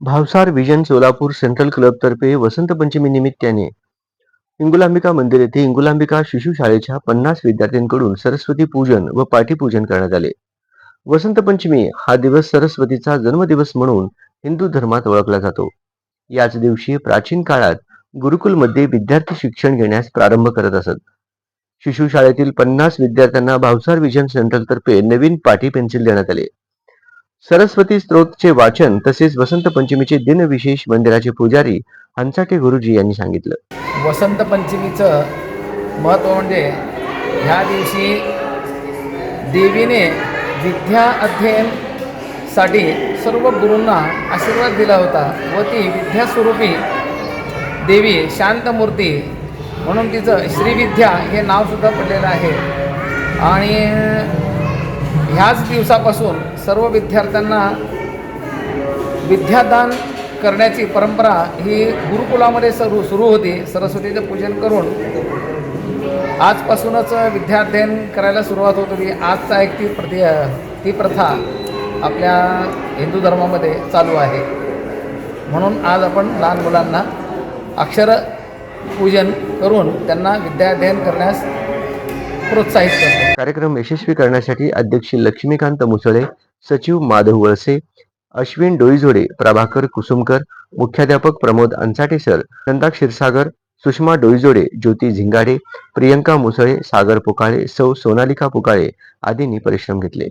Bhavsar vision Solapur central club तर्फे वसंत पंचमी निमित्ताने इंगुलांबिका मंदिर येथे इंगुलांबिका शिशु शाळेच्या पन्नास विद्यार्थ्यांकडून सरस्वती पूजन व पाठीपूजन करण्यात आले. वसंत पंचमी हा दिवस सरस्वतीचा जन्मदिवस म्हणून हिंदू धर्मात ओळखला जातो. याच दिवशी प्राचीन काळात गुरुकुलमध्ये विद्यार्थी शिक्षण घेण्यास प्रारंभ करत असत. शिशु शाळेतील पन्नास विद्यार्थ्यांना भावसार विजन सेंट्रल तर्फे नवीन पाठी पेन्सिल देण्यात आले. सरस्वती स्त्रोतचे वाचन तसेच वसंत पंचमीचे दिनविशेष मंदिराचे पुजारी हंसाटे गुरुजी यांनी सांगितलं. वसंत पंचमीचं महत्त्व म्हणजे ह्या दिवशी देवीने विद्या अध्ययनसाठी सर्व गुरूंना आशीर्वाद दिला होता व ती विद्यास्वरूपी देवी शांतमूर्ती म्हणून तिचं श्रीविद्या हे नावसुद्धा पडलेलं आहे. आणि ह्याच दिवसापासून सर्व विद्यार्थ्यांना विद्यादान करण्याची परंपरा ही गुरुकुलामध्ये सुरू सुरू होती. सरस्वतीचं पूजन करून आजपासूनच विद्याध्ययन करायला सुरुवात होत होती आजचा एक ती प्रति ती प्रथा आपल्या हिंदू धर्मामध्ये चालू आहे. म्हणून आज आपण लहान मुलांना अक्षर पूजन करून त्यांना विद्याध्ययन करण्यास प्रोत्साहित करतो. कार्यक्रम यशस्वी करण्यासाठी अध्यक्ष लक्ष्मीकांत मुसळे सचिव माधव वळसे अश्विन डोईजोडे प्रभाकर कुसुमकर मुख्याध्यापक प्रमोद अंचाटे सर नंदा क्षीरसागर सुषमा डोईजोडे ज्योती झिंगाडे प्रियंका मुसळे सागर पुकाळे सौ सोनालिका पुकाळे आदींनी परिश्रम घेतले.